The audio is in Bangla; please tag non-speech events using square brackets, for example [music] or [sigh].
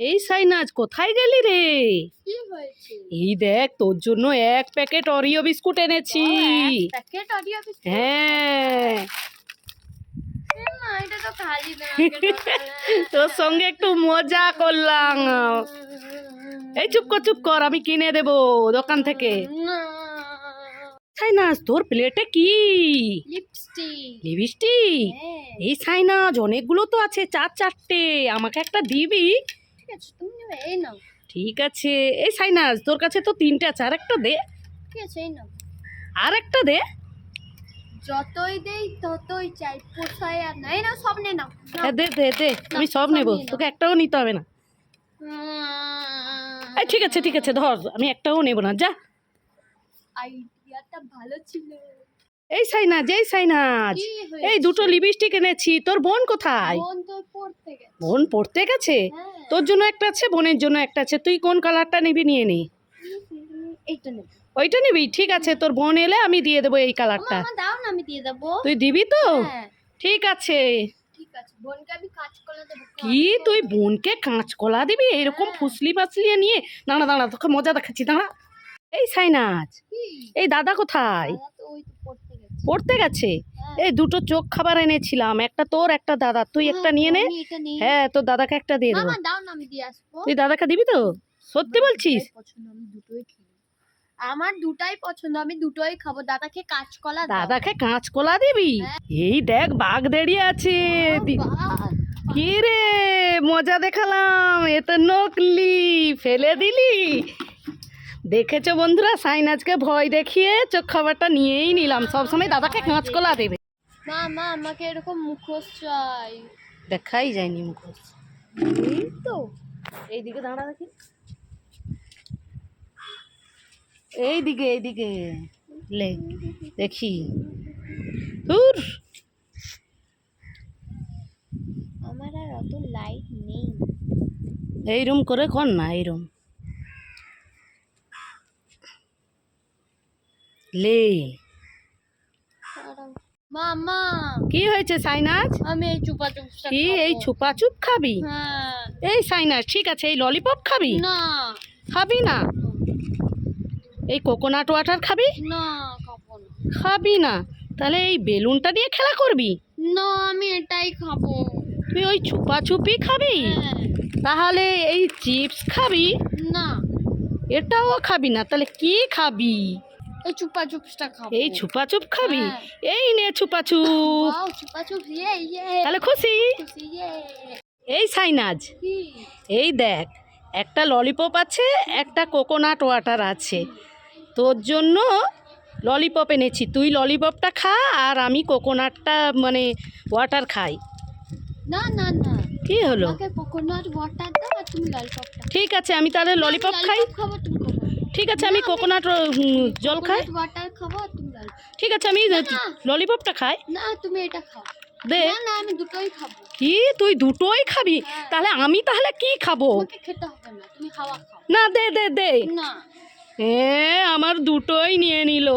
এই সাইনাজ কোথায় গেলি রে? এই দেখ তোর জন্য এক প্যাকেট অরিও বিস্কুট এনেছি। হ্যাঁ। [laughs] তোর সঙ্গে একটু মজা করলাম। এই চুপ কর চুপ কর আমি কিনে দেব দোকান থেকে। সাইনাজ তোর প্লেটে কি? লিপস্টিক। লিপস্টিক? হ্যাঁ। এই সাইনাজ অনেকগুলো তো আছে চার চারটে। আমাকে একটা দিবি? আছে? তুমি নেবে? এই নাও। ঠিক আছে। এই সাইনাজ তোর কাছে তো তিনটে আছে আর একটা দে। ঠিক আছে এই নাও। আর একটা দে। যতই দেই ততই চাই। পোষায় আর না। সব নে নাও। নাও। হ্যাঁ দে দে দে। আমি সব নেব। তোকে একটাও নিতে হবে না। এই ঠিক আছে ঠিক আছে ধর। আমি একটাও নেব না। যা। আইডিয়াটা ভালো ছিল। এই সাইনাজ এই সাইনাজ। এই দুটো লিপস্টিক এনেছি। তোর বোন কোথায়? বোন পড়তে গেছে। বোন পড়তে গেছে? হ্যাঁ। তোর জন্য একটা আছে বোনের জন্য একটা আছে। তুই কোন কালারটা নিবি নিয়ে নি। ওইটা নিবি? ঠিক আছে তোর বোন এলে আমি দিয়ে দেবো এই কালারটা দাও না আমি দিয়ে দেবো। তুই দিবি তো? হ্যাঁ। ঠিক আছে। কি তুই বোনকে কাঁচকলা দিবি? এরকম হ্যাঁ। ফুসলি ফাসলিয়ে নিয়ে? দাঁড়া দাঁড়া তোকে মজা দেখাচ্ছি দাঁড়া। এই সাইনাজ। এই দাদা কোথায়? পড়তে গেছে। পড়তে গেছে। এই দুটো চোখ খাবার এনেছিলাম একটা তোর একটা দাদা তুই একটা নিয়ে নে। হ্যাঁ তোর দাদাকে একটা দিয়ে দেবো। দাও না আমি দিয়ে আসব। তুই দাদাকে দিবি তো? সত্যি বলছিস? আমার দুটাই পছন্দ আমি দুটোই খাব। দাদাকে কাঁচকলা দাদাকে কাঁচকলা দিবি? হ্যাঁ। এই দেখ বাঘ দাঁড়িয়ে আছে। কি রে মজা দেখালাম। এ তো নকলি ফেলে দিলি। দেখেছ বন্ধুরা সাইনাজকে ভয় দেখিয়ে চোখ খাবারটা নিয়েই নিলাম। সবসময় দাদাকে কাঁচকলা দেবে। মা মা আমাকে এরকম মুখোশ চাই। দেখাই যায়নি মুখোশ। এই তো। এইদিকে দাঁড়া দেখি। এইদিকে এইদিকে। লে দেখি। দূর আমার আর অত লাইট নেই। এইরম করে কর না এইরম লে। মামা। কি হয়েছে সাইনাজ? আমি এই চুপা চুপ কি এই ছুপা চুপ খাবি? হ্যাঁ। এই সাইনাজ ঠিক আছে এই ললিপপ খাবি? না। খাবি না? এই কোকোনাট ওয়াটার খাবি? না খাবি না। তাহলে এই বেলুনটা দিয়ে খেলা করবি? না আমি এটাই খাব। তুই ওই ছুপি খাবি? হ্যাঁ। তাহলে এই চিপস খাবি? না। এটাও খাবি না? তাহলে কি খাবি? এই চুপা চুপসটা খাব। এই ছুপা চুপ খাবি? হ্যাঁ। এই নে চুপ ওয়াও চুপা চুপ ইয়ে ইয়ে। তাহলে খুশি? ইয়ে। এই সাইনাজ এই দেখ একটা ললিপপ আছে একটা কোকোনাট ওয়াটার আছে। তোর জন্য ললিপপ এনেছি। তুই ললিপপটা খা আর আমি কোকোনাটটা মানে ওয়াটার খাই। না না না। কি হলো? কোকোনাট ওয়াটার দাও আর তুমি ললিপপটা ঠিক আছে আমি তাহলে ললিপপ খাই। ঠিক আছে আমি কোকোনাট জল খাই। ওয়াটার খাব ঠিক আছে আমি ললিপপটা খাই। না তুমি এটা খাও। দে। না না আমি দুটোই খাব। কি? তুই দুটোই খাবি? হ্যাঁ। তাহলে আমি তাহলে কি খাব? খেতে হবে না তুমি খাওয়া খাও। না দে দে দে। না। এ আমার দুটোই নিয়ে নিল।